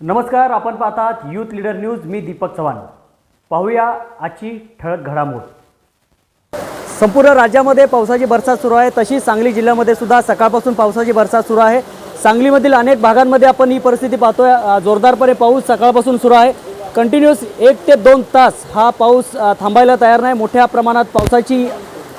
नमस्कार आपण पाहतात यूथ लीडर न्यूज मी दीपक चव्हाण. पाहूया आजची ठळक घडामोड. संपूर्ण राज्यामध्ये पावसाची बरसात सुरू आहे. तशी सांगली जिल्ह्यामध्ये सुद्धा सकाळपासून पावसाची बरसात सुरू आहे. सांगलीमधील अनेक भागांमध्ये आपण ही परिस्थिती पाहतोय. जोरदारपणे पाऊस सकाळपासून सुरू आहे. कंटिन्युअस एक ते दोन तास हा पाऊस थांबायला तयार नाही. मोठ्या प्रमाणात पावसाची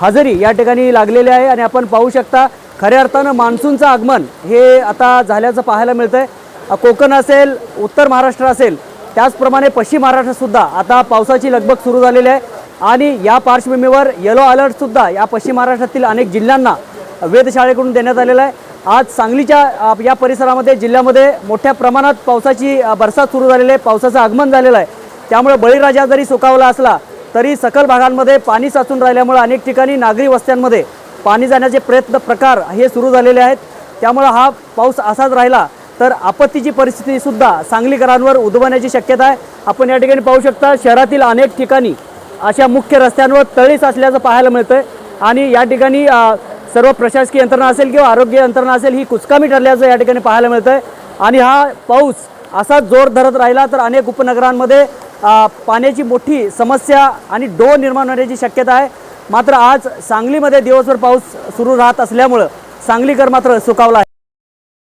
हजेरी या ठिकाणी लागलेली आहे. आणि आपण पाहू शकता खऱ्या अर्थानं मान्सूनचं आगमन हे आता झाल्याचं पाहायला मिळतं आहे कोकण असेल उत्तर महाराष्ट्र असेल त्याचप्रमाणे पश्चिम महाराष्ट्रातसुद्धा आता पावसाची लगबग सुरू झालेली आहे आणि या पार्श्वभूमीवर येलो अलर्टसुद्धा या पश्चिम महाराष्ट्रातील अनेक जिल्ह्यांना वेधशाळेकडून देण्यात आलेला आहे. आज सांगलीच्या या परिसरामध्ये जिल्ह्यामध्ये मोठ्या प्रमाणात पावसाची बरसात सुरू झालेली आहे. पावसाचं आगमन झालेलं आहे. त्यामुळे बळीराजा जरी सुकावला असला तरी सकल भागांमध्ये पाणी साचून राहिल्यामुळे अनेक ठिकाणी नागरी वस्त्यांमध्ये पाणी जाण्याचे प्रयत्न प्रकार हे सुरू झालेले आहेत. त्यामुळं हा पाऊस असाच राहिला. तर आपत्तीची परिस्थितीसुद्धा सांगलीकरांवर उद्भवण्याची शक्यता आहे. आपण या ठिकाणी पाहू शकता शहरातील अनेक ठिकाणी अशा मुख्य रस्त्यांवर तळीस असल्याचं पाहायला मिळतंय. आणि या ठिकाणी सर्व प्रशासकीय यंत्रणा असेल किंवा आरोग्य यंत्रणा असेल ही कुचकामी ठरल्याचं या ठिकाणी पाहायला मिळतंय. आणि हा पाऊस असाच जोर धरत राहिला तर अनेक उपनगरांमध्ये पाण्याची मोठी समस्या आणि डो निर्माण होण्याची शक्यता आहे. मात्र आज सांगलीमध्ये दिवसभर पाऊस सुरू राहत असल्यामुळं सांगलीकर मात्र सुकावला आहे.